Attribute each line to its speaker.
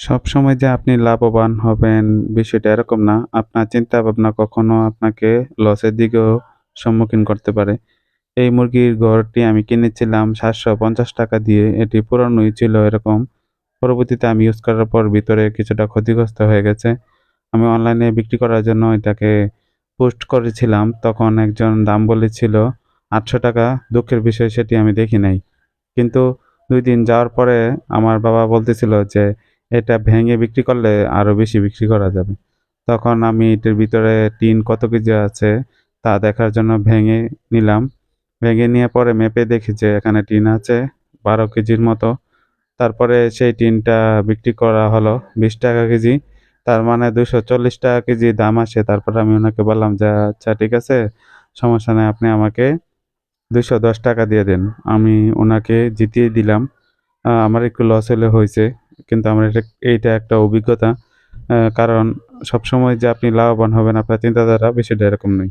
Speaker 1: সবসময় যে আপনি লাভবান হবেন বিষয়টা এরকম না। আপনার চিন্তা ভাবনা কখনো আপনাকে লসের দিকেও সম্মুখীন করতে পারে। এই মুরগির ঘরটি আমি কিনেছিলাম ৳৭৫০ দিয়ে। এটি পুরানোই ছিল এরকম। পরবর্তীতে আমি ইউজ করার পর ভিতরে কিছুটা ক্ষতিগ্রস্ত হয়ে গেছে। আমি অনলাইনে বিক্রি করার জন্য এটাকে পোস্ট করেছিলাম। তখন একজন দাম বলেছিল ৳৮০০ দুঃখের বিষয় সেটি আমি দেখি নাই। কিন্তু দুই দিন যাওয়ার পরে আমার বাবা বলতেছিল যে, "এটা ভেঙে বিক্রি করলে আরও বেশি বিক্রি করা যাবে।" তখন আমি এটার ভিতরে টিন কত কেজি আছে তা দেখার জন্য ভেঙে নিলাম। ভেঙে নিয়ে পরে মেপে দেখি যে এখানে টিন আছে ১২ কেজির মতো। তারপরে সেই টিনটা বিক্রি করা হলো ৳২০ কেজি। তার মানে ৳২৪০ কেজি দাম আসে। তারপরে আমি ওনাকে বললাম যে, "আচ্ছা ঠিক আছে, সমস্যা নেই আপনি আমাকে ৳২১০ দিয়ে দেন।" আমি ওনাকে জিতিয়ে দিলাম। আমার একটু লস হলে হইছে। কিন্তু আমার এটা, এইটা একটা অভিজ্ঞতা। কারণ সবসময় যে আপনি লাভবান হবেন আপনার চিন্তাধারা বিষয়টা এরকম নয়।